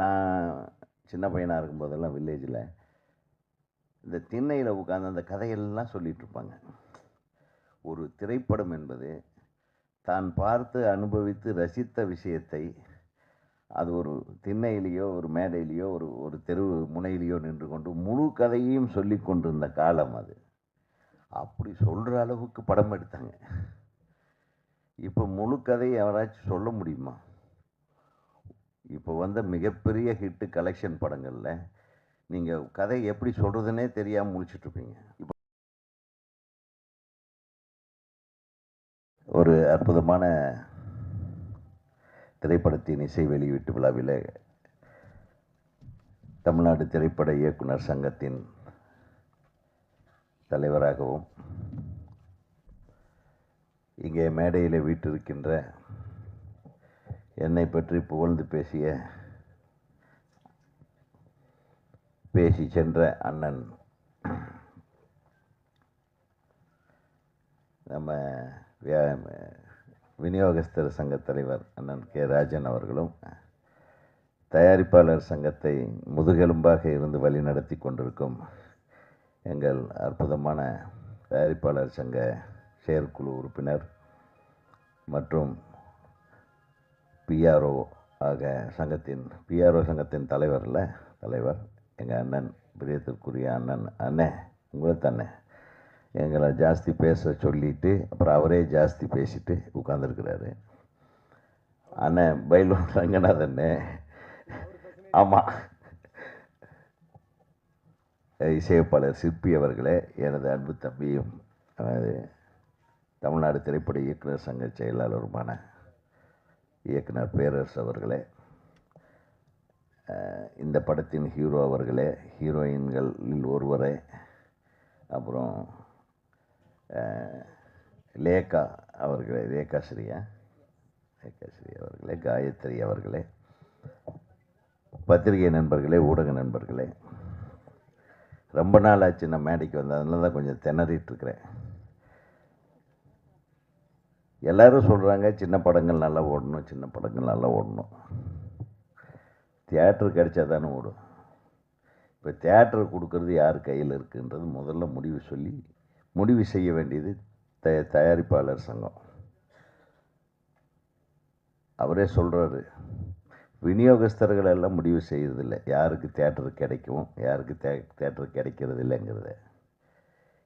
நான் சின்ன பையனாக இருக்கும்போதெல்லாம் வில்லேஜில் இந்த திண்ணையில் உட்காந்து அந்த கதையெல்லாம் சொல்லிட்டு இருப்பாங்க. ஒரு திரைப்படம் என்பது தான் பார்த்து அனுபவித்து ரசித்த விஷயத்தை அது ஒரு திண்ணையிலேயோ ஒரு மேடையிலேயோ ஒரு ஒரு தெரு முனையிலேயோ நின்று கொண்டு முழு கதையையும் சொல்லி கொண்டிருந்த காலம் அது. அப்படி சொல்கிற அளவுக்கு படம் எடுத்தாங்க. இப்போ முழு கதையை யாராச்சும் சொல்ல முடியுமா? இப்போ வந்த மிகப்பெரிய ஹிட்டு கலெக்ஷன் படங்களில் நீங்கள் கதை எப்படி சொல்கிறதுனே தெரியாமல் முடிச்சிட்ருப்பீங்க இப்போ ஒரு அற்புதமான திரைப்படத்தின் இசை வெளியீட்டு விழாவில் தமிழ்நாடு திரைப்பட இயக்குனர் சங்கத்தின் தலைவராகவும் இங்கே மேடையில் வீட்டிருக்கின்ற என்னை பற்றி புகழ்ந்து பேசிய பேசி சென்ற அண்ணன். நம்ம வியா- விநியோகஸ்தர் சங்க தலைவர் அண்ணன் கே. ராஜன் அவர்களும் தயாரிப்பாளர் சங்கத்தை முதுகெலும்பாக இருந்து வழிநடத்தி கொண்டிருக்கும் எங்கள் அற்புதமான தயாரிப்பாளர் சங்க செயற்குழு உறுப்பினர் மற்றும் பிஆர்ஓ ஆக சங்கத்தின் பிஆர்ஓ சங்கத்தின் தலைவரில் தலைவர் எங்கள் அண்ணன் பிரியத்திற்குரிய அண்ணன் அண்ணே உங்களை தானே எங்களை ஜாஸ்தி பேச சொல்லிட்டு அப்புறம் அவரே ஜாஸ்தி பேசிட்டு உட்காந்துருக்கிறாரு அண்ணன் பைலூன் ரங்கநாதன். ஆமாம் இசையப்பாளர் சிற்பி அவர்களே எனது அன்பு தம்பியும் அதாவது தமிழ்நாடு திரைப்பட இயக்குனர் சங்க செயலாளருமான இயக்குனர் பேரரசு அவர்களே இந்த படத்தின் ஹீரோ அவர்களே ஹீரோயின்களில் ஒருவரே அப்புறம் லேகா அவர்களே ரேகா ஸ்ரீயா ரேகா ஸ்ரீ அவர்களே காயத்ரி அவர்களே பத்திரிகை நண்பர்களே ஊடக நண்பர்களே. ரொம்ப நாள் ஆச்சு நான் மேடைக்கு வந்தேன் அதனால தான் கொஞ்சம் திணறிட்டுருக்கிறேன் எல்லாரும் சொல்கிறாங்க சின்ன படங்கள் நல்லா ஓடணும் சின்ன படங்கள் நல்லா ஓடணும். தியேட்டர் கிடைச்சா தானே ஓடும். இப்போ தியேட்டர் கொடுக்கறது யார் கையில் இருக்குன்றது முதல்ல முடிவு சொல்லி முடிவு செய்ய வேண்டியது த தயாரிப்பாளர் சங்கம். அவரே சொல்கிறாரு விநியோகஸ்தர்கள் எல்லாம் முடிவு செய்கிறதில்ல யாருக்கு தேட்டர் கிடைக்கும் யாருக்கு தே தேட்டர் கிடைக்கிறது இல்லைங்கிறத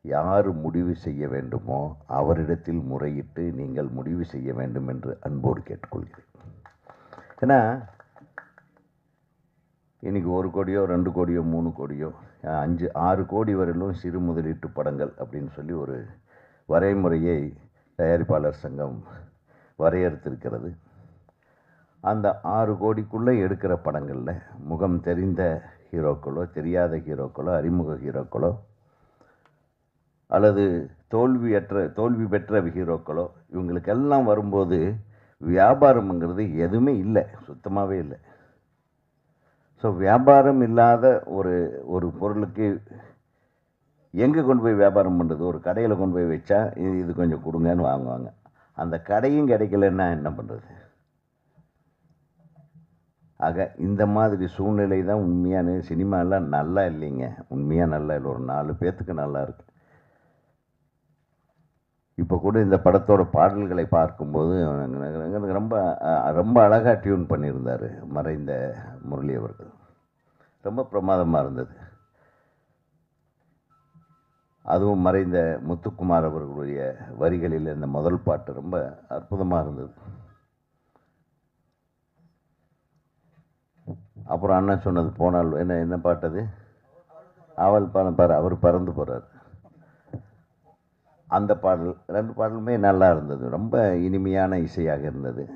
யார் முடிவு செய்ய வேண்டுமோ அவரிடத்தில் முறையிட்டு நீங்கள் முடிவு செய்ய வேண்டும் என்று அன்போடு கேட்டுக்கொள்கிறேன். ஏன்னா இன்றைக்கி ஒரு கோடியோ ரெண்டு கோடியோ மூணு கோடியோ அஞ்சு ஆறு கோடி வரையிலும் சிறு முதலீட்டு படங்கள் அப்படின்னு சொல்லி ஒரு வரைமுறையை தயாரிப்பாளர் சங்கம் வரையறுத்திருக்கிறது. அந்த ஆறு கோடிக்குள்ளே எடுக்கிற படங்களில் முகம் தெரிந்த ஹீரோக்களோ தெரியாத ஹீரோக்களோ அறிமுக ஹீரோக்களோ அல்லது தோல்வியற்ற தோல்வி பெற்ற ஹீரோக்களோ இவங்களுக்கெல்லாம் வரும்போது வியாபாரம்ங்கிறது எதுவுமே இல்லை சுத்தமாகவே இல்லை. ஸோ வியாபாரம் இல்லாத ஒரு ஒரு பொருளுக்கு எங்கே கொண்டு போய் வியாபாரம் பண்ணுறது ஒரு கடையில் கொண்டு போய் வச்சா இது இது கொஞ்சம் கொடுங்கன்னு வாங்குவாங்க. அந்த கடையும் கிடைக்கலன்னா என்ன பண்ணுறது ஆக இந்த மாதிரி சூழ்நிலை தான் உண்மையான சினிமாலாம் நல்லா இல்லைங்க. உண்மையாக நல்லா இல்லை. ஒரு நாலு பேர்த்துக்கு நல்லா இருக்குது இப்போ கூட இந்த படத்தோட பாடல்களை பார்க்கும்போது ரொம்ப ரொம்ப அழகாக டியூன் பண்ணியிருந்தார் மறைந்த முரளி அவர்கள். ரொம்ப பிரமாதமாக இருந்தது. அதுவும் மறைந்த முத்துக்குமார் அவர்களுடைய வரிகளில் இந்த முதல் பாட்டு ரொம்ப அற்புதமாக இருந்தது. அப்புறம் அண்ணன் சொன்னது போனால் என்ன என்ன பாட்டது? அவள் பற பாரு அவர் பறந்து போகிறார் அந்த பாடல் ரெண்டு பாடலுமே நல்லா இருந்தது. ரொம்ப இனிமையான இசையாக இருந்தது.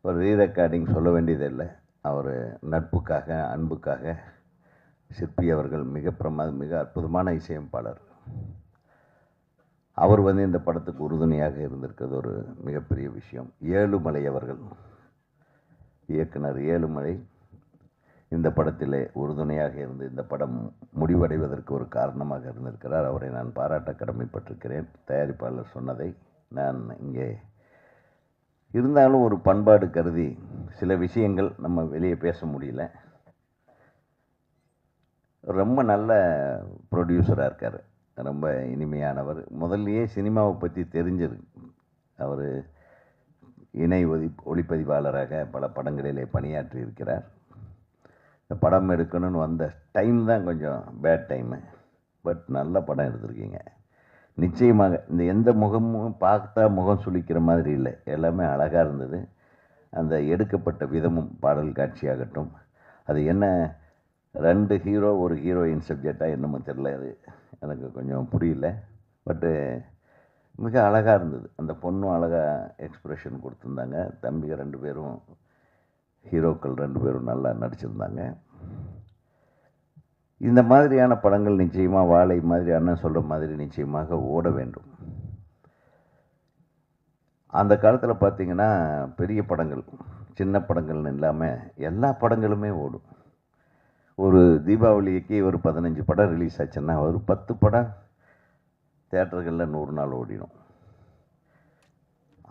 ஒரு ரீ ரெக்கார்டிங் சொல்ல வேண்டியதில்லை. அவர் நட்புக்காக அன்புக்காக சிற்பி அவர்கள் மிக பிரமாத மிக அற்புதமான இசையமைப்பாளர். அவர் வந்து இந்த படத்துக்கு உறுதுணையாக இருந்திருக்கிறது ஒரு மிகப்பெரிய விஷயம். ஏழுமலை அவர்கள் இயக்குனர் ஏழுமலை. இந்த படத்திலே உறுதுணையாக இருந்து இந்த படம் முடிவடைவதற்கு ஒரு காரணமாக இருந்திருக்கிறார். அவரை நான் பாராட்ட கடமைப்பட்டிருக்கிறேன். தயாரிப்பாளர் சொன்னதை நான் இங்கே இருந்தாலும் ஒரு பண்பாடு கருதி சில விஷயங்கள் நம்ம வெளியே பேச முடியல. ரொம்ப நல்ல ப்ரொடியூசராக இருக்கார். ரொம்ப இனிமையானவர். முதல்லையே சினிமாவை பற்றி தெரிஞ்சது அவர் இணை ஒதி ஒளிப்பதிவாளராக பல படங்களிலே பணியாற்றி இருக்கிறார் படம் எடுக்கணும்னு வந்த டைம் தான் கொஞ்சம் பேட் டைமு பட் நல்ல படம் எடுத்திருக்கீங்க. நிச்சயமாக இந்த எந்த முகமும் பார்த்தா முகம் சுளிக்கிற மாதிரி இல்லை. எல்லாமே அழகாக இருந்தது. அந்த எடுக்கப்பட்ட விதமும் பாடல் காட்சியாகட்டும். அது என்ன? ரெண்டு ஹீரோ ஒரு ஹீரோயின் சப்ஜெக்டாக என்னமோ தெரில அது. எனக்கு கொஞ்சம் புரியல. பட்டு மிக அழகாக இருந்தது. அந்த பொண்ணும் அழகாக எக்ஸ்ப்ரெஷன் கொடுத்துருந்தாங்க. தம்பிங்க ரெண்டு பேரும் ஹீரோக்கள் ரெண்டு பேரும் நல்லா நடிச்சிருந்தாங்க. இந்த மாதிரியான படங்கள் நிச்சயமாக வாழை மாதிரி அண்ணன் சொல்கிற மாதிரி நிச்சயமாக ஓட வேண்டும். அந்த காலத்தில் பார்த்திங்கன்னா பெரிய படங்கள் சின்ன படங்கள்னு இல்லாமல் எல்லா படங்களுமே ஓடும். ஒரு தீபாவளிக்கு ஒரு பதினஞ்சு படம் ரிலீஸ் ஆச்சுன்னா ஒரு பத்து படம் தேட்டர்களில் நூறு நாள் ஓடிடும்.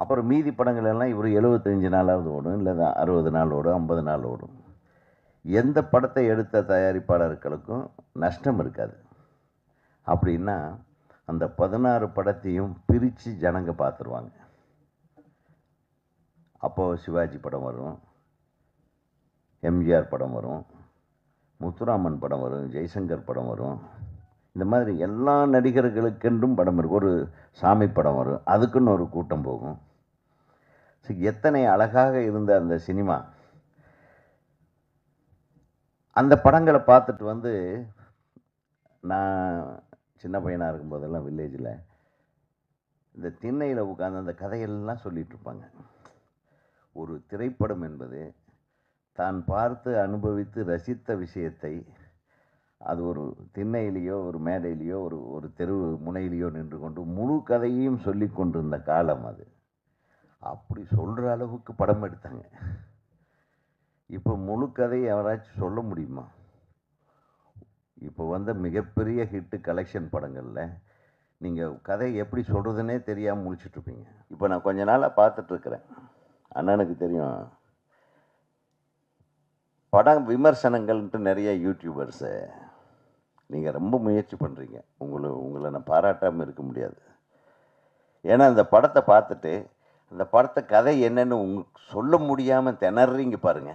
அப்புறம் மீதி படங்கள் எல்லாம் இவர் எழுபத்தஞ்சு நாளாவது ஓடும் இல்லை அறுபது நாள் ஓடும் ஐம்பது நாள் ஓடும். எந்த படத்தை எடுத்த தயாரிப்பாளர்களுக்கும் நஷ்டம் இருக்காது. அப்படின்னா அந்த பதினாறு படத்தையும் பிரித்து ஜனங்க பார்த்துருவாங்க அப்போது சிவாஜி படம் வரும் எம்ஜிஆர் படம் வரும் முத்துராமன் படம் வரும் ஜெய்சங்கர் படம் வரும். இந்த மாதிரி எல்லா நடிகர்களுக்கென்றும் படம் இருக்கும் ஒரு சாமி படம் வரும் அதுக்குன்னு ஒரு கூட்டம் போகும். ஸோ எத்தனை அழகாக இருந்த அந்த சினிமா. அந்த படங்களை பார்த்துட்டு வந்து நான் சின்ன பையனாக இருக்கும்போதெல்லாம் வில்லேஜில் இந்த திண்ணையில் உட்காந்து அந்த கதையெல்லாம் சொல்லிகிட்ருப்பாங்க ஒரு திரைப்படம் என்பது தான் பார்த்து அனுபவித்து ரசித்த விஷயத்தை அது ஒரு திண்ணையிலேயோ ஒரு மேடையிலேயோ ஒரு ஒரு தெரு முனையிலேயோ நின்று கொண்டு முழு கதையையும் சொல்லி கொண்டிருந்த காலம் அது. அப்படி சொல்கிற அளவுக்கு படம் எடுத்தாங்க. இப்போ முழு கதையை யாராச்சும் சொல்ல முடியுமா? இப்போ வந்த மிகப்பெரிய ஹிட்டு கலெக்ஷன் படங்களில் நீங்கள் கதை எப்படி சொல்கிறதுனே தெரியாமல் முடிச்சிட்ருப்பீங்க இப்போ நான் கொஞ்ச நாளாக பார்த்துட்ருக்குறேன் அண்ணனுக்கு தெரியும். படம் விமர்சனங்கள்ன்ட்டு நிறைய யூடியூபர்ஸு நீங்கள் ரொம்ப முயற்சி பண்ணுறீங்க உங்களை உங்களை நான் பாராட்டாமல் இருக்க முடியாது. ஏன்னா அந்த படத்தை பார்த்துட்டு அந்த படத்தை கதை என்னன்னு உங்க சொல்ல முடியாமல் திணறீங்க பாருங்க.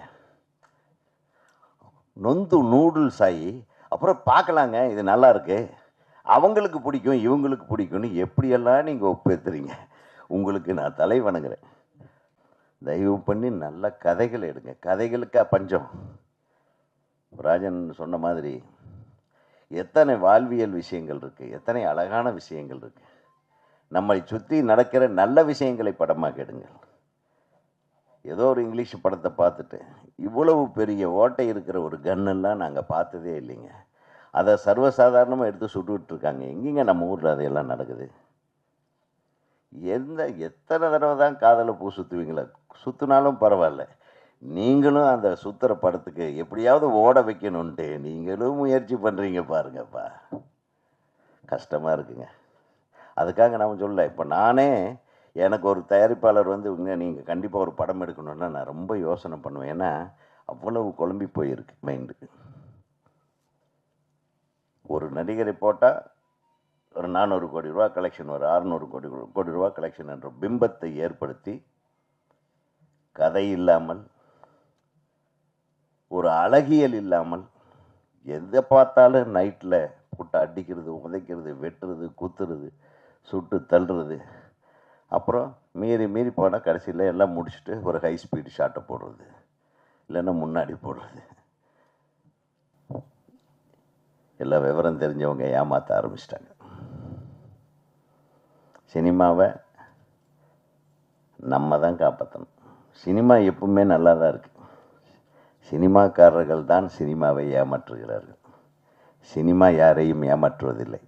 நொந்து நூடுல்ஸ் ஆகி அப்புறம் பார்க்கலாங்க இது நல்லா இருக்கு. அவங்களுக்கு பிடிக்கும் இவங்களுக்கு பிடிக்கும்னு எப்படியெல்லாம் நீங்கள் ஒப்பேத்துறீங்க? உங்களுக்கு நான் தலை வணங்குறேன். தயவு பண்ணி நல்ல கதைகள் எடுங்க. கதைகளுக்கா பஞ்சம். ராஜன் சொன்ன மாதிரி எத்தனை வாழ்வியல் விஷயங்கள் இருக்குது எத்தனை அழகான விஷயங்கள் இருக்குது நம்மை சுற்றி நடக்கிற நல்ல விஷயங்களை படமாக எடுங்கள் ஏதோ ஒரு இங்கிலீஷ் படத்தை பார்த்துட்டு இவ்வளவு பெரிய ஓட்டை இருக்கிற ஒரு கன்னெல்லாம் நாங்கள் பார்த்ததே இல்லைங்க. அதை சர்வசாதாரணமாக எடுத்து சுட்டுக்கிட்டுருக்காங்க எங்கேங்க நம்ம ஊரில் அதையெல்லாம் நடக்குது? எந்த எத்தனை தடவை தான் காதலை பூ சுற்றுவீங்களா சுற்றினாலும் பரவாயில்ல. நீங்களும் அந்த சுத்துற படத்துக்கு எப்படியாவது ஓட வைக்கணுன்ட்டு நீங்களும் முயற்சி பண்ணுறீங்க பாருங்கப்பா. கஷ்டமாக இருக்குங்க. அதுக்காக நான் சொல்ல இப்போ நானே எனக்கு ஒரு தயாரிப்பாளர் வந்து இவங்க நீங்கள் கண்டிப்பாக ஒரு படம் எடுக்கணுன்னா நான் ரொம்ப யோசனை பண்ணுவேன். ஏன்னா அவ்வளவு குழம்பி போயிருக்கு மைண்டு ஒரு நடிகரை போட்டால் ஒரு நானூறு கோடி ரூபா கலெக்ஷன் ஒரு அறநூறு கோடி கோடி ரூபா கலெக்ஷன் என்ற பிம்பத்தை ஏற்படுத்தி கதை இல்லாமல் ஒரு அழகியல் இல்லாமல் எதை பார்த்தாலும் நைட்டில் போட்டு அடிக்கிறது உதைக்கிறது வெட்டுறது குத்துறது சுட்டு தள்ளுறது. அப்புறம் மீறி மீறி போனால் கடைசியில் எல்லாம் முடிச்சுட்டு ஒரு ஹை ஸ்பீடு ஷாட்டை போடுறது. இல்லைன்னா முன்னாடி போடுறது. எல்லா விவரம் தெரிஞ்சவங்க ஏமாற்ற ஆரம்பிச்சிட்டாங்க. சினிமாவை நம்ம தான் காப்பாற்றணும் சினிமா எப்பவுமே நல்லா தான் இருக்குது சினிமாக்காரர்கள் தான் சினிமாவை ஏமாற்றுகிறார்கள். சினிமா யாரையும் ஏமாற்றுவதில்லை.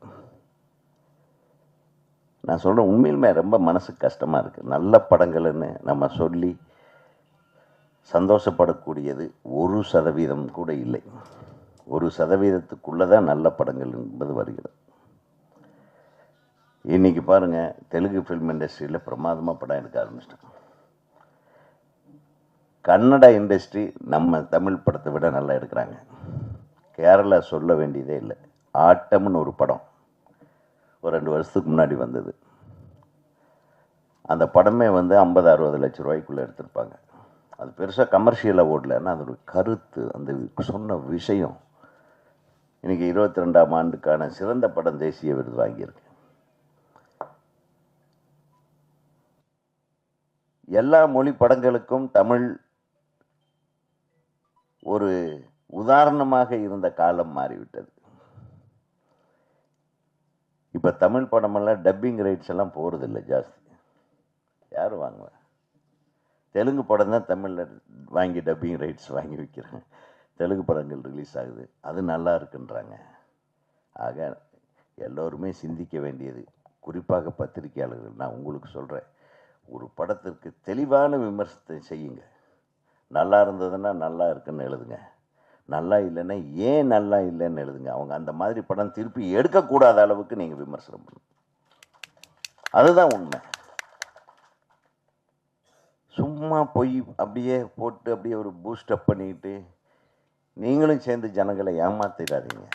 நான் சொல்கிறேன் உண்மையிலுமே ரொம்ப மனசுக்கு கஷ்டமாக இருக்குது நல்ல படங்கள்னு நம்ம சொல்லி சந்தோஷப்படக்கூடியது ஒரு சதவீதம் கூட இல்லை. ஒரு சதவீதத்துக்குள்ளே தான் நல்ல படங்கள் என்பது வருகிறது. இன்றைக்கி பாருங்கள் தெலுங்கு ஃபிலிம் இண்டஸ்ட்ரியில் பிரமாதமாக படம் எடுக்க ஆரம்பிச்சிட்டாங்க. கன்னட இண்டஸ்ட்ரி நம்ம தமிழ் படத்தை விட நல்லா எடுக்கிறாங்க. கேரளா சொல்ல வேண்டியதே இல்லை. ஆட்டம்னு ஒரு படம் ஒரு ரெண்டு வருஷத்துக்கு முன்னாடி வந்தது. அந்த படமே வந்து ஐம்பது அறுபது லட்ச ரூபாய்க்குள்ளே எடுத்திருப்பாங்க. அது பெருசாக கமர்ஷியலாக ஓடலன்னா அதோட கருத்து. அந்த சொன்ன விஷயம். இன்றைக்கி இருபத்தி ரெண்டாம் ஆண்டுக்கான சிறந்த படம் தேசிய விருது வாங்கியிருக்கு. எல்லா மொழி படங்களுக்கும் தமிழ் ஒரு உதாரணமாக இருந்த காலம் மாறிவிட்டது. இப்போ தமிழ் படமெல்லாம் டப்பிங் ரைட்ஸ் எல்லாம் போகிறதில்ல ஜாஸ்தி. யார் வாங்குவா? தெலுங்கு படம் தான் தமிழில் வாங்கி டப்பிங் ரைட்ஸ் வாங்கி விற்கிறாங்க தெலுங்கு படங்கள் ரிலீஸ் ஆகுது. அது நல்லா இருக்குன்றாங்க. ஆக எல்லோருமே சிந்திக்க வேண்டியது. குறிப்பாக பத்திரிகையாளர்கள். நான் உங்களுக்கு சொல்கிறேன் ஒரு படத்திற்கு தெளிவான விமர்சனத்தை செய்யுங்க. நல்லா இருந்ததுன்னா நல்லா இருக்குன்னு எழுதுங்க. நல்லா இல்லைன்னா ஏன் நல்லா இல்லைன்னு எழுதுங்க. அவங்க அந்த மாதிரி படம் திருப்பி எடுக்கக்கூடாத அளவுக்கு நீங்கள் விமர்சனம் பண்ணுங்க. அதுதான் உண்மை. சும்மா போய் அப்படியே போட்டு அப்படியே ஒரு பூஸ்டப் பண்ணிக்கிட்டு நீங்களும் சேர்ந்து ஜனங்களை ஏமாத்திடாதீங்க.